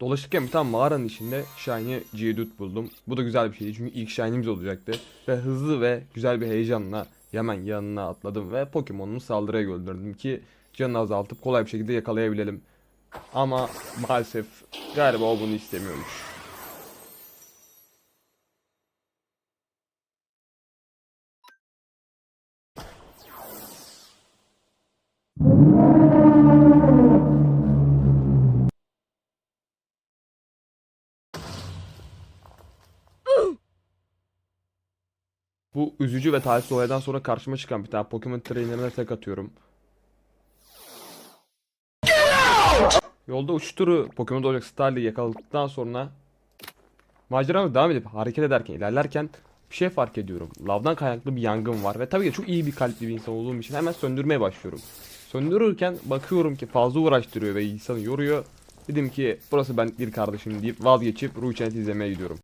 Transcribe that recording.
Dolaşırken bir tane mağaranın içinde Shiny Geodude buldum. Bu da güzel bir şeydi çünkü ilk Shiny'miz olacaktı. Ve hızlı ve güzel bir heyecanla hemen yanına atladım ve Pokemon'umu saldırıya gönderdim ki canını azaltıp kolay bir şekilde yakalayabilelim. Ama maalesef galiba o bunu istemiyormuş. Bu üzücü ve talihsiz olaydan sonra karşıma çıkan bir tane Pokemon trainerine tek atıyorum. Yolda uç turu Pokemon olacak Starly'i yakaladıktan sonra maceramız devam edip hareket ederken ilerlerken bir şey fark ediyorum. Lavdan kaynaklı bir yangın var ve tabii ki çok iyi bir kalpli bir insan olduğum için hemen söndürmeye başlıyorum. Söndürürken bakıyorum ki fazla uğraştırıyor ve insanı yoruyor. Dedim ki burası ben bir kardeşim deyip vazgeçip Ruh Channel izlemeye gidiyorum.